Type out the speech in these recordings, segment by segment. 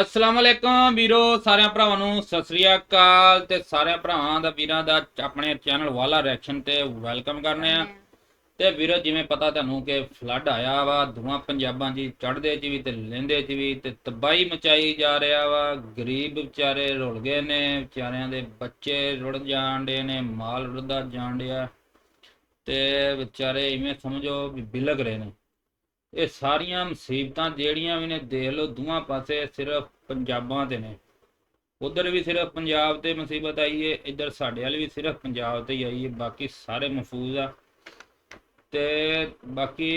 ਅਸਲਾਮ ਅਲੈਕਮ ਵੀਰੋ, ਸਾਰਿਆਂ ਭਰਾਵਾਂ ਨੂੰ ਸਤਿ ਸ੍ਰੀ ਅਕਾਲ ਤੇ ਸਾਰਿਆਂ ਭਰਾਵਾਂ ਦਾ ਵੀਰਾਂ ਦਾ ਆਪਣੇ ਚੈਨਲ ਵਾਲਾ ਰਿਐਕਸ਼ਨ ਤੇ ਵੈਲਕਮ ਕਰਨੇ ਆ। ਤੇ ਵੀਰੋ, ਜਿਵੇਂ ਪਤਾ ਤੁਹਾਨੂੰ ਕਿ ਫਲੱਡ ਆਇਆ ਵਾ, ਦੋਵਾਂ ਪੰਜਾਬਾਂ ਦੀ ਚੜ੍ਹਦੇ ਚ ਵੀ ਤੇ ਲੈਂਦੇ ਚ ਵੀ ਤੇ ਤਬਾਹੀ ਮਚਾਈ ਜਾ ਰਿਹਾ ਵਾ। ਗਰੀਬ ਵਿਚਾਰੇ ਰੁਲ ਗਏ ਨੇ, ਵਿਚਾਰਿਆਂ ਦੇ ਬੱਚੇ ਰੁੜ ਜਾਂਦੇ ਨੇ, ਮਾਲ ਰੁੜਦਾ ਜਾਣ ਡਿਆ। ਤੇ ਵਿਚਾਰੇ ਇਵੇਂ ਸਮਝੋ ਵੀ ਬਿਲਗ ਰਹੇ ਨੇ। ਇਹ ਸਾਰੀਆਂ ਮੁਸੀਬਤਾਂ ਜਿਹੜੀਆਂ ਵੀ ਨੇ, ਦੇਖ ਲਓ, ਦੋਵਾਂ ਪਾਸੇ ਸਿਰਫ ਪੰਜਾਬਾਂ ਤੇ ਨੇ। ਉਧਰ ਵੀ ਸਿਰਫ ਪੰਜਾਬ ਤੇ ਮੁਸੀਬਤ ਆਈ ਏ, ਇੱਧਰ ਸਾਡੇ ਵਾਲ ਵੀ ਸਿਰਫ ਪੰਜਾਬ ਤੇ ਹੀ ਆਈ ਏ, ਬਾਕੀ ਸਾਰੇ ਮਹਿਫੂਜ਼ ਆ। ਤੇ ਬਾਕੀ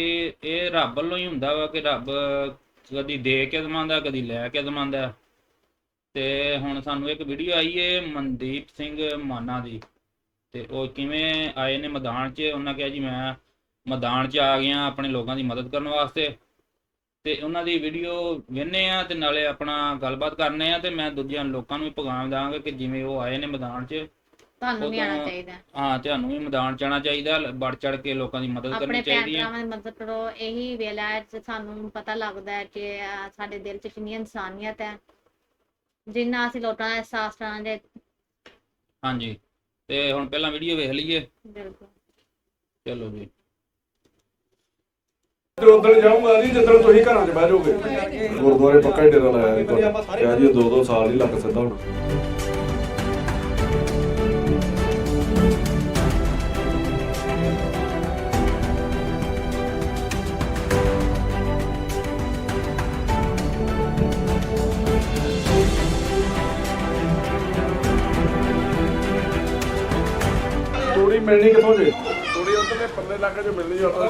ਇਹ ਰੱਬ ਵੱਲੋਂ ਹੀ ਹੁੰਦਾ ਵਾ ਕਿ ਰੱਬ ਕਦੀ ਦੇ ਕੇ ਦਮਾਂਦਾ ਕਦੀ ਲੈ ਕੇ ਦਮਾਂਦਾ ਤੇ ਹੁਣ ਸਾਨੂੰ ਇੱਕ ਵੀਡੀਓ ਆਈ ਏ ਮਨਦੀਪ ਸਿੰਘ ਮਾਨਾ ਦੀ। ਤੇ ਉਹ ਕਿਵੇਂ ਆਏ ਨੇ ਮੈਦਾਨ 'ਚ, ਉਹਨਾਂ ਕਿਹਾ ਜੀ ਮੈਂ ਮੈਦਾਨ 'ਚ ਆ ਗਿਆ ਆਪਣੇ ਲੋਕਾਂ ਦੀ ਮਦਦ ਕਰਨ ਵਾਸਤੇ। ਤੇ ਉਹਨਾਂ ਦੀ ਵੀਡੀਓ ਵੇਖਨੇ ਆ ਤੇ ਨਾਲੇ ਆਪਣਾ ਗੱਲਬਾਤ ਕਰਨੇ ਆ ਤੇ ਮੈਂ ਦੂਜਿਆਂ ਲੋਕਾਂ ਨੂੰ ਵੀ ਪੈਗਾਮ ਦਾਂਗਾ ਕਿ ਜਿਵੇਂ ਉਹ ਆਏ ਨੇ ਮੈਦਾਨ 'ਚ ਤੁਹਾਨੂੰ ਵੀ ਆਣਾ ਚਾਹੀਦਾ। ਹੈ। ਤੁਹਾਨੂੰ ਵੀ ਮੈਦਾਨ 'ਚ ਆਉਣਾ ਚਾਹੀਦਾ ਵੜ ਚੜ ਕੇ ਲੋਕਾਂ ਦੀ ਮਦਦ ਆਪਣੇ ਕਰਨੀ ਭੈਣ ਚਾਹੀਦੀ ਹੈ। ਭਰਾਵਾਂ ਦੀ ਮਦਦ ਕਰੋ ਇਹੀ ਵੇਲਾ ਹੈ ਕਿ ਸਾਨੂੰ ਪਤਾ ਲੱਗਦਾ ਹੈ ਕਿ ਸਾਡੇ ਦਿਲ 'ਚ ਕਿੰਨੀ ਇਨਸਾਨੀਅਤ ਹੈ ਜਿੰਨਾ ਅਸੀਂ ਲੋਕਾਂ ਦਾ ਅਹਿਸਾਸ ਕਰਾਂਗੇ। ਹਾਂਜੀ ਤੇ ਹੁਣ ਪਹਿਲਾਂ ਵੀਡੀਓ ਵੇਖ ਲਈਏ। ਬਿਲਕੁਲ। ਚਲੋ ਜੀ। ਤੇ ਉਦੋਂ ਜਾਊਂਗਾ ਨਹੀਂ ਜਦੋਂ ਤੁਸੀਂ ਘਰਾਂ 'ਚ ਬਹਿ ਜਾਓਗੇ। ਗੁਰਦੁਆਰੇ ਪੱਕਾ ਹੀ ਡੇਰਾ ਲਾਇਆ ਕਿਹਾ ਜੀ ਦੋ ਦੋ ਸਾਲ ਹੀ ਲੱਗ ਸਿੱਧਾ ਹੁਣ। ਤੂੜੀ ਮਿਲਣੀ ਕਿੱਥੋਂ ਜੇ? ਥੋੜੀ ਉੱਧਰ ਦੇ ਪੱਲੇ ਲੱਗ ਜੋ ਮਿਲਣੀ ਆਪਾਂ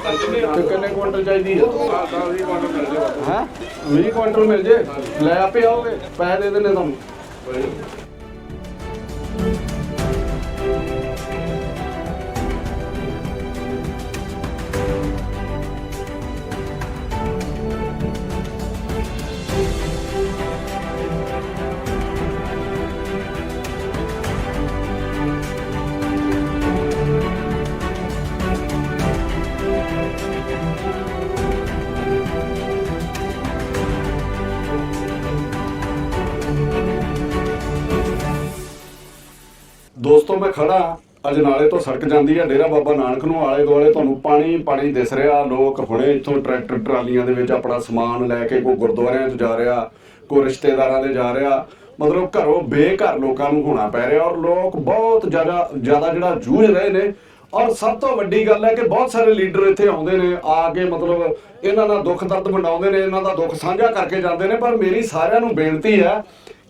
ਤੇ ਕਿੰਨੇ ਕੁਇੰਟਲ ਚਾਹੀਦੀ ਆ? 10 20 ਕੁਆਂਟਲ ਮਿਲ ਜੇ ਹੈ? 20 ਕੁਇੰਟਲ ਮਿਲ ਜੇ? ਲੈ ਆਪੇ ਆਓਗੇ ਪੈਸੇ ਦੇ ਦਿੰਨੇ ਤੁਹਾਨੂੰ। ਦੋਸਤੋ, ਮੈਂ ਖੜਾ ਅਜਨਾਲੇ ਤੋਂ ਸੜਕ ਜਾਂਦੀ ਹੈ ਡੇਰਾ ਬਾਬਾ ਨਾਨਕ ਨੂੰ। ਆਲੇ ਦੁਆਲੇ ਤੁਹਾਨੂੰ ਪਾਣੀ ਪਾਣੀ ਦਿਸ ਰਿਹਾ। ਲੋਕ ਹੁਣੇ ਇੱਥੋਂ ਟਰੈਕਟਰ ਟਰਾਲੀਆਂ ਦੇ ਵਿੱਚ ਆਪਣਾ ਸਮਾਨ ਲੈ ਕੇ ਕੋਈ ਗੁਰਦੁਆਰਿਆਂ 'ਚ ਜਾ ਰਿਹਾ, ਕੋਈ ਰਿਸ਼ਤੇਦਾਰਾਂ ਦੇ ਜਾ ਰਿਹਾ। ਮਤਲਬ ਘਰੋਂ ਬੇਘਰ ਲੋਕਾਂ ਨੂੰ ਹੋਣਾ ਪੈ ਰਿਹਾ ਔਰ ਲੋਕ ਬਹੁਤ ਜ਼ਿਆਦਾ ਜ਼ਿਆਦਾ ਜਿਹੜਾ ਜੂਝ ਰਹੇ ਨੇ। ਔਰ ਸਭ ਤੋਂ ਵੱਡੀ ਗੱਲ ਹੈ ਕਿ ਬਹੁਤ ਸਾਰੇ ਲੀਡਰ ਇੱਥੇ ਆਉਂਦੇ ਨੇ, ਆ ਕੇ ਮਤਲਬ ਇਹਨਾਂ ਨਾਲ ਦੁੱਖ ਦਰਦ ਵੰਡਾਉਂਦੇ ਨੇ, ਇਹਨਾਂ ਦਾ ਦੁੱਖ ਸਾਂਝਾ ਕਰਕੇ ਜਾਂਦੇ ਨੇ। ਪਰ ਮੇਰੀ ਸਾਰਿਆਂ ਨੂੰ ਬੇਨਤੀ ਹੈ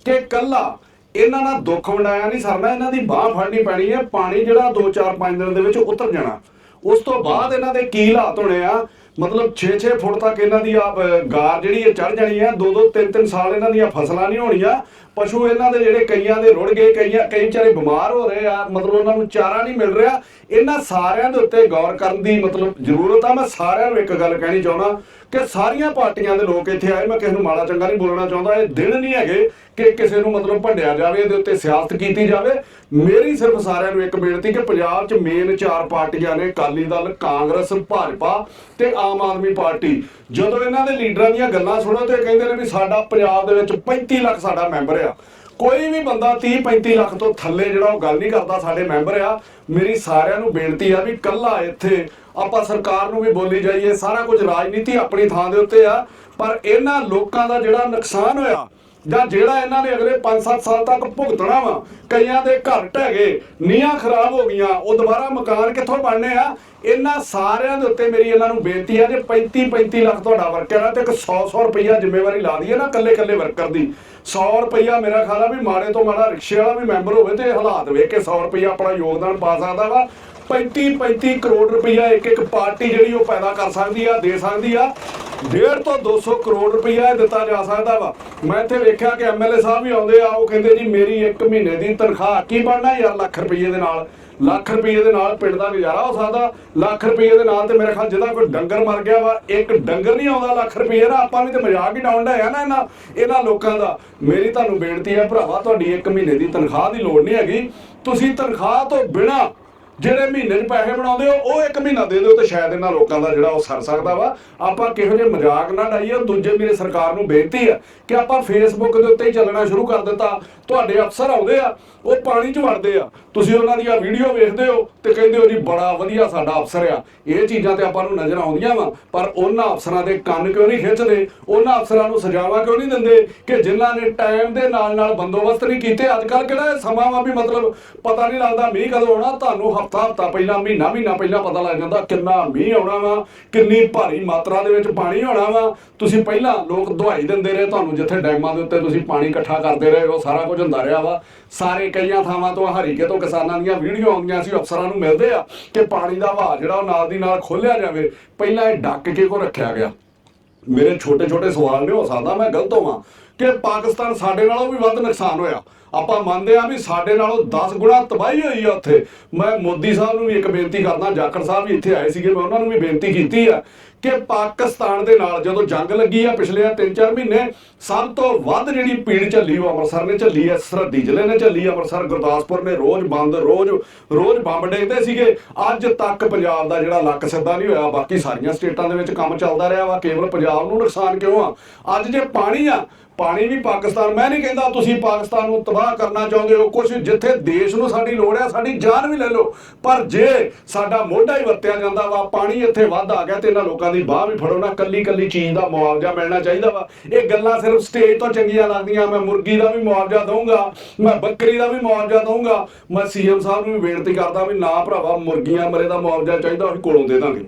ਕਿ ਕੱਲਾ ਇਹਨਾਂ ਨਾਲ ਦੁੱਖ ਵੰਡਾਇਆ ਨਹੀਂ ਸਰਨਾ, ਇਹਨਾਂ ਦੀ ਬਾਹ ਫੜਨੀ ਪੈਣੀ ਹੈ, ਪਾਣੀ ਜਿਹੜਾ 2-4-5 ਦਿਨ ਦੇ ਵਿੱਚ ਉਤਰ ਜਾਣਾ। ਉਸ ਤੋਂ ਬਾਅਦ ਇਹਨਾਂ ਦੇ ਕੀ ਹਾਲਾਤ ਹੋਣੇ ਆ? ਮਤਲਬ 6-6 ਫੁੱਟ ਤੱਕ ਇਹਨਾਂ ਦੀ ਆ ਗਾਰ ਜਿਹੜੀ ਹੈ ਚੜ ਜਾਣੀ ਹੈ 2-2 3-3 ਸਾਲ ਇਹਨਾਂ ਦੀਆਂ ਫਸਲਾਂ ਨਹੀਂ ਹੋਣੀਆਂ। ਪਸ਼ੂ ਇਹਨਾਂ ਦੇ ਜਿਹੜੇ ਕਈਆਂ ਦੇ ਰੁੜ ਗਏ, ਕਈਆਂ, ਕਈ ਵਿਚਾਰੇ ਬਿਮਾਰ ਹੋ ਰਹੇ ਆ, ਮਤਲਬ ਉਹਨਾਂ ਨੂੰ ਚਾਰਾ ਨਹੀਂ ਮਿਲ ਰਿਹਾ। ਇਹਨਾਂ ਸਾਰਿਆਂ ਦੇ ਉੱਤੇ ਗੌਰ ਕਰਨ ਦੀ ਮਤਲਬ ਜ਼ਰੂਰਤ ਆ। ਮੈਂ ਸਾਰਿਆਂ ਨੂੰ ਇੱਕ ਗੱਲ ਕਹਿਣੀ ਚਾਹੁੰਦਾ ਕਿ ਸਾਰੀਆਂ ਪਾਰਟੀਆਂ ਦੇ ਲੋਕ ਇੱਥੇ ਆਏ, ਮੈਂ ਕਿਸੇ ਨੂੰ ਮਾੜਾ ਚੰਗਾ ਨਹੀਂ ਬੋਲਣਾ ਚਾਹੁੰਦਾ। ਇਹ ਦਿਨ ਨਹੀਂ ਹੈਗੇ ਕਿ ਕਿਸੇ ਨੂੰ ਮਤਲਬ ਭੰਡਿਆ ਜਾਵੇ, ਇਹਦੇ ਉੱਤੇ ਸਿਆਸਤ ਕੀਤੀ ਜਾਵੇ। ਮੇਰੀ ਸਿਰਫ ਸਾਰਿਆਂ ਨੂੰ ਇੱਕ ਬੇਨਤੀ ਕਿ ਪੰਜਾਬ 'ਚ ਮੇਨ ਚਾਰ ਪਾਰਟੀਆਂ ਨੇ, ਅਕਾਲੀ ਦਲ, ਕਾਂਗਰਸ, ਭਾਜਪਾ ਤੇ ਆਮ ਆਦਮੀ ਪਾਰਟੀ। ਜਦੋਂ ਇਹਨਾਂ ਦੇ ਲੀਡਰਾਂ ਦੀਆਂ ਗੱਲਾਂ ਸੁਣੋ ਤੇ ਕਹਿੰਦੇ ਨੇ ਵੀ ਸਾਡਾ ਪੰਜਾਬ ਦੇ ਵਿੱਚ 35 ਲੱਖ ਸਾਡਾ ਮੈਂਬਰ ਆ। ਕੋਈ ਵੀ ਬੰਦਾ 30 35 ਲੱਖ ਤੋਂ ਥੱਲੇ ਜਿਹੜਾ ਉਹ ਗੱਲ ਨਹੀਂ ਕਰਦਾ, ਸਾਡੇ ਮੈਂਬਰ ਆ। ਮੇਰੀ ਸਾਰਿਆਂ ਨੂੰ ਬੇਨਤੀ ਆ ਵੀ ਕੱਲਾ ਇੱਥੇ ਆਪਾਂ ਸਰਕਾਰ ਨੂੰ ਵੀ ਬੋਲੀ ਜਾਈਏ, ਸਾਰਾ ਕੁਝ ਰਾਜਨੀਤੀ ਆਪਣੀ ਥਾਂ ਦੇ ਉੱਤੇ ਆ। ਪਰ ਇਹਨਾਂ ਲੋਕਾਂ ਦਾ ਜਿਹੜਾ ਨੁਕਸਾਨ ਹੋਇਆ ਜਾਂ ਜਿਹੜਾ ਇਹਨਾਂ ਨੇ ਅਗਲੇ 5-7 ਸਾਲ ਤੱਕ ਭੁਗਤਣਾ ਵਾ, ਕਈਆਂ ਦੇ ਘਰ ਢਹਿ ਗਏ, ਨੀਹਾਂ ਖਰਾਬ ਹੋ ਗਈਆਂ, ਉਹ ਦੁਬਾਰਾ ਮਕਾਨ ਕਿੱਥੋਂ ਬਣਨੇ ਆ? ਇਹਨਾਂ ਸਾਰਿਆਂ ਦੇ ਉੱਤੇ ਮੇਰੀ ਇਹਨਾਂ ਨੂੰ ਬੇਨਤੀ ਹੈ ਜੇ 35-35 ਲੱਖ ਤੁਹਾਡਾ ਵਰਕਰ ਆ ਤੇ ਇੱਕ 100-100 ਰੁਪਈਆ ਜ਼ਿੰਮੇਵਾਰੀ ਲਾ ਦਈਏ ਨਾ ਕੱਲੇ-ਕੱਲੇ ਵਰਕਰ ਦੀ। 100 ਰੁਪਈਆ ਮੇਰਾ ਖਿਆਲ ਆ ਵੀ ਮਾੜੇ ਤੋਂ ਮਾੜਾ ਰਿਕਸ਼ੇ ਵਾਲਾ ਵੀ ਮੈਂਬਰ ਹੋਵੇ ਤੇ ਹਾਲਾਤ ਵੇਖ ਕੇ 100 ਰੁਪਈਆ ਆਪਣਾ ਯੋਗਦਾਨ ਪਾ ਸਕਦਾ ਵਾ। 35-35 ਕਰੋੜ ਰੁਪਈਆ ਇੱਕ ਇੱਕ ਪਾਰਟੀ ਜਿਹੜੀ ਉਹ ਪੈਦਾ ਕਰ ਸਕਦੀ ਆ, ਦੇ ਸਕਦੀ ਆ। ਡੇਢ ਤੋਂ 200 ਕਰੋੜ ਰੁਪਈਆ ਦਿੱਤਾ ਜਾ ਸਕਦਾ ਵਾ। ਮੈਂ ਇੱਥੇ ਵੇਖਿਆ ਕਿ ਐਮਐਲਏ ਸਾਹਿਬ ਵੀ ਆਉਂਦੇ ਆ, ਉਹ ਕਹਿੰਦੇ ਜੀ, ਮੇਰੀ 1 ਮਹੀਨੇ ਦੀ ਤਨਖਾਹ ਕੀ ਬਣਨਾ ਯਾਰ ਲੱਖ ਰੁਪਈਏ ਦੇ ਨਾਲ? ਲੱਖ ਰੁਪਏ ਦੇ ਨਾਲ ਪਿੰਡ ਦਾ ਗੁਜ਼ਾਰਾ ਹੋ ਸਕਦਾ। ਲੱਖ ਰੁਪਏ ਦੇ ਨਾਲ ਤੇ ਮੇਰੇ ਖਿਆਲ ਜਿਹਦਾ ਕੋਈ ਡੰਗਰ ਮਰ ਗਿਆ ਵਾ, ਇੱਕ ਡੰਗਰ ਨਹੀਂ ਆਉਂਦਾ ਲੱਖ ਰੁਪਏ ਦਾ। ਆਪਾਂ ਵੀ ਤੇ ਮਜ਼ਾਕ ਹੀ ਡਾਉਂਦਾ ਹੈ ਨਾ ਇਹਨਾਂ ਇਹਨਾਂ ਲੋਕਾਂ ਦਾ। ਮੇਰੀ ਤੁਹਾਨੂੰ ਬੇਨਤੀ ਹੈ ਭਰਾਵਾ, ਤੁਹਾਡੀ ਇੱਕ ਮਹੀਨੇ ਦੀ ਤਨਖਾਹ ਦੀ ਲੋੜ ਨਹੀਂ ਹੈਗੀ। ਤੁਸੀਂ ਤਨਖਾਹ ਤੋਂ ਬਿਨਾ ਜਿਹੜੇ ਮਹੀਨੇ 'ਚ ਪੈਸੇ ਬਣਾਉਂਦੇ ਹੋ, ਉਹ ਇੱਕ ਮਹੀਨਾ ਦੇ ਦਿਓ ਤੇ ਸ਼ਾਇਦ ਇਹਨਾਂ ਲੋਕਾਂ ਦਾ ਜਿਹੜਾ ਉਹ ਸਰ ਸਕਦਾ ਵਾ। ਆਪਾਂ ਕਿਹੋ ਜਿਹੇ ਮਜ਼ਾਕ ਨਾ ਡਾਈਏ ਦੂਜੇ ਮੇਰੇ ਸਰਕਾਰ ਨੂੰ ਬੇਨਤੀ ਆ ਕਿ ਆਪਾਂ ਫੇਸਬੁੱਕ ਦੇ ਉੱਤੇ ਹੀ ਚੱਲਣਾ ਸ਼ੁਰੂ ਕਰ ਦਿੱਤਾ। ਤੁਹਾਡੇ ਅਫਸਰ ਆਉਂਦੇ ਆ, ਉਹ ਪਾਣੀ 'ਚ ਵੜਦੇ ਆ। ਤੁਸੀਂ ਉਹਨਾਂ ਦੀਆਂ ਵੀਡੀਓ ਵੇਖਦੇ ਹੋ ਤੇ ਕਹਿੰਦੇ ਹੋ ਜੀ, ਬੜਾ ਵਧੀਆ ਸਾਡਾ ਅਫਸਰ ਆ। ਇਹ ਚੀਜ਼ਾਂ ਤੇ ਆਪਾਂ ਨੂੰ ਨਜ਼ਰ ਆਉਂਦੀਆਂ ਵਾ, ਪਰ ਉਹਨਾਂ ਅਫਸਰਾਂ ਦੇ ਕੰਨ ਕਿਉਂ ਨਹੀਂ ਖਿੱਚਦੇ? ਉਹਨਾਂ ਅਫਸਰਾਂ ਨੂੰ ਸਜ਼ਾਵਾਂ ਕਿਉਂ ਨਹੀਂ ਦਿੰਦੇ ਕਿ ਜਿਨ੍ਹਾਂ ਨੇ ਟਾਈਮ ਦੇ ਨਾਲ ਨਾਲ ਬੰਦੋਬਸਤ ਨਹੀਂ ਕੀਤੇ? ਅੱਜ ਕੱਲ ਕਿਹੜਾ ਇਹ ਸਮਾਂ ਵਾ ਵੀ ਮਤਲਬ ਪਤਾ ਨਹੀਂ ਲੱਗਦਾ ਮੀਂਹ ਕਦੋਂ ਆਉਣਾ, ਤੁਹਾਨੂੰ ਹਫਤਾ ਹਫਤਾ ਪਹਿਲਾਂ, ਮਹੀਨਾ ਮਹੀਨਾ ਪਹਿਲਾਂ ਪਤਾ ਲੱਗ ਜਾਂਦਾ ਕਿੰਨਾ ਮੀਂਹ ਆਉਣਾ ਵਾ, ਕਿੰਨੀ ਭਾਰੀ ਮਾਤਰਾ ਦੇ ਵਿੱਚ ਪਾਣੀ ਆਉਣਾ ਵਾ। ਤੁਸੀਂ ਪਹਿਲਾਂ ਲੋਕ ਦਵਾਈ ਦਿੰਦੇ ਰਹੇ ਤੁਹਾਨੂੰ ਜਿੱਥੇ ਡੈਮਾਂ ਦੇ ਉੱਤੇ ਤੁਸੀਂ ਪਾਣੀ ਇਕੱਠਾ ਕਰਦੇ ਰਹੇ, ਉਹ ਸਾਰਾ ਕੁਝ ਹੁੰਦਾ ਰਿਹਾ ਵਾ। ਸਾਰੇ ਕਈਆਂ ਥਾਵਾਂ ਤੋਂ ਹਰੀਕੇ ਤੋਂ ਕਿਸਾਨਾਂ ਦੀਆਂ ਵੀਡੀਓ ਆਉਂਦੀਆਂ ਸੀ, ਅਫਸਰਾਂ ਨੂੰ ਮਿਲਦੇ ਆ ਕਿ ਪਾਣੀ ਦਾ ਵਹਾਅ ਜਿਹੜਾ ਉਹ ਨਾਲ ਦੀ ਨਾਲ ਖੋਲਿਆ ਜਾਵੇ। ਪਹਿਲਾਂ ਇਹ ਡੱਕ ਕੇ ਕੋ ਰੱਖਿਆ ਗਿਆ? ਮੇਰੇ ਛੋਟੇ ਛੋਟੇ ਸਵਾਲ ਨੇ, ਹੋ ਸਕਦਾ ਮੈਂ ਗਲਤ ਹੋਵਾਂ। ਕਿ ਪਾਕਿਸਤਾਨ ਸਾਡੇ ਨਾਲੋਂ ਵੀ ਵੱਧ ਨੁਕਸਾਨ ਹੋਇਆ। ਆਪਾਂ ਮੰਨਦੇ ਆ ਵੀ ਸਾਡੇ ਨਾਲੋਂ 10 ਗੁਣਾ ਤਬਾਹੀ ਹੋਈ ਆ ਉੱਥੇ। ਮੈਂ ਮੋਦੀ ਸਾਹਿਬ ਨੂੰ ਵੀ ਇੱਕ ਬੇਨਤੀ ਕਰਦਾ, ਜਾਖੜ ਸਾਹਿਬ ਵੀ ਇੱਥੇ ਆਏ ਸੀਗੇ, ਮੈਂ ਉਹਨਾਂ ਨੂੰ ਵੀ ਬੇਨਤੀ ਕੀਤੀ ਆ ਕਿ ਪਾਕਿਸਤਾਨ ਦੇ ਨਾਲ ਜਦੋਂ ਜੰਗ ਲੱਗੀ ਆ ਪਿਛਲੇ 3-4 ਮਹੀਨੇ, ਸਭ ਤੋਂ ਵੱਧ ਜਿਹੜੀ ਪੀੜ ਝੱਲੀ ਉਹ ਅੰਮ੍ਰਿਤਸਰ ਨੇ ਝੱਲੀ ਐ ਸਰਹੱਦੀ ਜ਼ਿਲ੍ਹੇ ਨੇ ਝੱਲੀ ਅੰਮ੍ਰਿਤਸਰ, ਗੁਰਦਾਸਪੁਰ ਨੇ ਰੋਜ਼ ਬੰਦ, ਰੋਜ਼ ਰੋਜ਼ ਬੰਬ ਡੇਗਦੇ ਸੀਗੇ। ਅੱਜ ਤੱਕ ਪੰਜਾਬ ਦਾ ਜਿਹੜਾ ਲੱਕ ਸਿੱਧਾ ਨਹੀਂ ਹੋਇਆ, ਬਾਕੀ ਸਾਰੀਆਂ ਸਟੇਟਾਂ ਦੇ ਵਿੱਚ ਕੰਮ ਚੱਲਦਾ ਰਿਹਾ ਵਾ, ਕੇਵਲ ਪੰਜਾਬ ਨੂੰ ਨੁਕਸਾਨ ਕਿਉਂ ਆ? ਅੱਜ ਜੇ ਪਾਣੀ ਆ ਪਾਣੀ ਵੀ ਪਾਕਿਸਤਾਨ, ਮੈਂ ਨਹੀਂ ਕਹਿੰਦਾ ਤੁਸੀਂ ਪਾਕਿਸਤਾਨ ਨੂੰ ਤਬਾਹ ਕਰਨਾ ਚਾਹੁੰਦੇ ਹੋ ਕੁਝ ਜਿੱਥੇ ਦੇਸ਼ ਨੂੰ ਸਾਡੀ ਲੋੜ ਹੈ, ਸਾਡੀ ਜਾਨ ਵੀ ਲੈ ਲਓ। ਪਰ ਜੇ ਸਾਡਾ ਮੋਢਾ ਹੀ ਵਰਤਿਆ ਜਾਂਦਾ ਵਾ, ਪਾਣੀ ਇੱਥੇ ਵੱਧ ਆ ਗਿਆ ਤੇ ਇਹਨਾਂ ਲੋਕਾਂ ਦੀ ਬਾਹ ਵੀ ਫੜੋ ਨਾ ਕੱਲੀ ਕੱਲੀ ਚੀਜ਼ ਦਾ ਮੁਆਵਜ਼ਾ ਮਿਲਣਾ ਚਾਹੀਦਾ ਵਾ। ਇਹ ਗੱਲਾਂ ਸਿਰਫ ਸਟੇਜ ਤੋਂ ਚੰਗੀਆਂ ਲੱਗਦੀਆਂ, ਮੈਂ ਮੁਰਗੀ ਦਾ ਵੀ ਮੁਆਵਜ਼ਾ ਦਊਂਗਾ, ਮੈਂ ਬੱਕਰੀ ਦਾ ਵੀ ਮੁਆਵਜ਼ਾ ਦਊਂਗਾ, ਮੈਂ ਸੀਐਮ ਸਾਹਿਬ ਨੂੰ ਵੀ ਬੇਨਤੀ ਕਰਦਾ ਵੀ ਨਾ ਭਰਾਵਾ, ਮੁਰਗੀਆਂ ਮਰੇ ਦਾ ਮੁਆਵਜ਼ਾ ਚਾਹੀਦਾ, ਅਸੀਂ ਕੋਲੋਂ ਦੇ ਦਾਂਗੇ।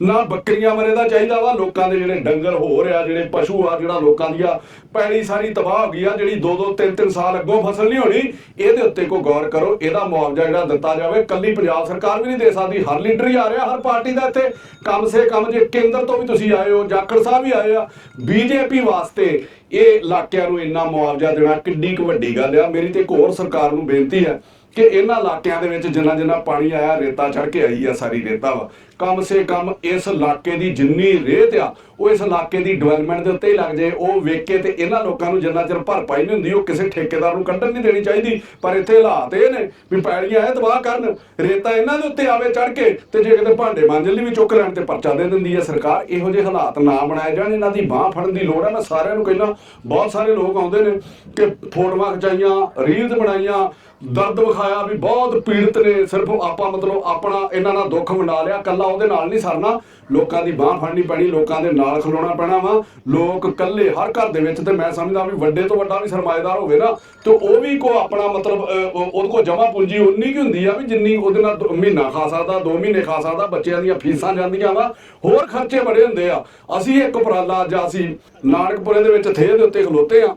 ਨਾ ਬੱਕਰੀਆਂ ਮਰੇ ਦਾ ਚਾਹੀਦਾ ਵਾ, ਲੋਕਾਂ ਦੇ ਜਿਹੜੇ ਡੰਗਰ ਹੋ ਰਿਆ ਜਿਹੜੇ ਪਸ਼ੂ ਆ, ਜਿਹੜਾ ਲੋਕਾਂ ਦੀ ਆ ਪੈਲੀ ਸਾਰੀ ਤਬਾਹ ਹੋ ਗਈ ਆ, ਜਿਹੜੀ 2-2 3-3 ਸਾਲ ਅੱਗੋਂ ਫਸਲ ਨਹੀਂ ਹੋਣੀ, ਇਹਦੇ ਉੱਤੇ ਕੋਈ ਗੌਰ ਕਰੋ, ਇਹਦਾ ਮੁਆਵਜ਼ਾ ਜਿਹੜਾ ਦਿੱਤਾ ਜਾਵੇ, ਕੱਲੀ ਪੰਜਾਬ ਸਰਕਾਰ ਵੀ ਨਹੀਂ ਦੇ ਸਕਦੀ, ਹਰ ਲੀਡਰ ਹੀ ਆ ਰਿਹਾ, ਹਰ ਪਾਰਟੀ ਦਾ ਇੱਥੇ, ਕਮ ਸੇ ਕਮ ਜੇ ਕੇਂਦਰ ਤੋਂ ਵੀ ਤੁਸੀਂ ਆਏ ਹੋ, ਜਾਖੜ ਸਾਹਿਬ ਵੀ ਆਏ ਆ, ਬੀਜੇਪੀ ਵਾਸਤੇ ਇਹ ਇਲਾਕਿਆਂ ਨੂੰ ਇੰਨਾ ਮੁਆਵਜ਼ਾ ਦੇਣਾ ਕਿੰਨੀ ਕੁ ਵੱਡੀ ਗੱਲ ਆ, ਮੇਰੀ ਤੇ ਇੱਕ ਹੋਰ ਸਰਕਾਰ ਨੂੰ ਬੇਨਤੀ ਹੈ ਕਿ ਇਹਨਾਂ ਇਲਾਕਿਆਂ ਦੇ ਵਿੱਚ ਜਿੰਨਾ ਜਿੰਨਾ ਪਾਣੀ ਆਇਆ, ਰੇਤਾ ਚੜ ਕੇ ਆਈ ਆ ਸਾਰੀ ਰੇਤਾ ਵਾ। ਕਮ ਸੇ ਕਮ ਇਸ ਇਲਾਕੇ ਦੀ ਜਿੰਨੀ ਰੇਤ ਆ, ਉਹ ਇਸ ਇਲਾਕੇ ਦੀ ਡਿਵੈਲਪਮੈਂਟ ਦੇ ਉੱਤੇ ਹੀ ਲੱਗ ਜੇ। ਉਹ ਵੇਖ ਕੇ ਤੇ ਇਹਨਾਂ ਲੋਕਾਂ ਨੂੰ ਜਿੰਨਾ ਚਿਰ ਭਰਪਾਈ ਨਹੀਂ ਹੁੰਦੀ, ਉਹ ਕਿਸੇ ਠੇਕੇਦਾਰ ਨੂੰ ਕੱਢਣ ਨਹੀਂ ਦੇਣੀ ਚਾਹੀਦੀ। ਪਰ ਇੱਥੇ ਹਾਲਾਤ ਇਹ ਨੇ ਵੀ ਪੈੜੀਆਂ ਇਹ ਤਬਾਹ ਕਰਨ, ਰੇਤਾ ਇਹਨਾਂ ਦੇ ਉੱਤੇ ਆਵੇ ਚੜ ਕੇ ਤੇ ਜੇ ਕਿਤੇ ਭਾਂਡੇ ਮਾਂਜਣ ਲਈ ਵੀ ਚੁੱਕ ਲੈਣ ਤੇ ਪਰਚਾ ਦੇ ਦਿੰਦੀ ਹੈ ਸਰਕਾਰ। ਇਹੋ ਜਿਹੇ ਹਾਲਾਤ ਨਾ ਬਣਾਏ ਜਾਣ, ਇਹਨਾਂ ਦੀ ਬਾਹ ਫੜਨ ਦੀ ਲੋੜ ਹੈ ਮੈਂ ਸਾਰਿਆਂ ਨੂੰ ਕਹਿੰਦਾ, ਬਹੁਤ ਸਾਰੇ ਲੋਕ ਆਉਂਦੇ ਨੇ ਕਿ ਫੋਟੋਆਂ ਖਿਚਾਈਆਂ ਰੀਲਸ ਬਣਾਈਆਂ ਦਰਦ ਵਿਖਾਇਆ ਵੀ ਬਹੁਤ ਪੀੜਤ ਨੇ, ਸਿਰਫ ਆਪਾਂ ਮਤਲਬ ਆਪਣਾ ਇਹਨਾਂ ਨਾਲ ਦੁੱਖ ਵੰਡਾ ਲਿਆ ਕੱਲਾ ਉਹਦੇ ਨਾਲ ਨਹੀਂ ਸਰਨਾ। ਲੋਕਾਂ ਦੀ ਬਾਹ ਫੜਨੀ ਪੈਣੀ, ਲੋਕਾਂ ਦੇ ਨਾਲ ਖਲੋਣਾ ਪੈਣਾ ਵਾ। ਲੋਕ ਕੱਲੇ ਹਰ ਘਰ ਦੇ ਵਿੱਚ ਤੇ ਮੈਂ ਸਮਝਦਾ ਵੀ ਵੱਡੇ ਤੋਂ ਵੱਡਾ ਵੀ ਸਰਮਾਏਦਾਰ ਹੋਵੇ ਨਾ, ਤੇ ਉਹ ਵੀ ਕੋ ਆਪਣਾ ਮਤਲਬ ਉਹਦੇ ਕੋਲ ਜਮਾ ਪੂੰਜੀ ਉਨੀ ਕੀ ਹੁੰਦੀ ਆ ਵੀ ਜਿੰਨੀ ਉਹਦੇ ਨਾਲ ਦੋ- ਮਹੀਨਾ ਖਾ ਸਕਦਾ 2 ਮਹੀਨੇ ਖਾ ਸਕਦਾ, ਬੱਚਿਆਂ ਦੀਆਂ ਫੀਸਾਂ ਜਾਂਦੀਆਂ ਵਾ। ਹੋਰ ਖਰਚੇ ਬੜੇ ਹੁੰਦੇ ਆ। ਅਸੀਂ ਇੱਕ ਉਪਰਾਲਾ ਅੱਜ ਅਸੀਂ ਨਾਨਕਪੁਰੇ ਦੇ ਵਿੱਚ ਥੇ ਦੇ ਉੱਤੇ ਖਲੋਤੇ ਆ।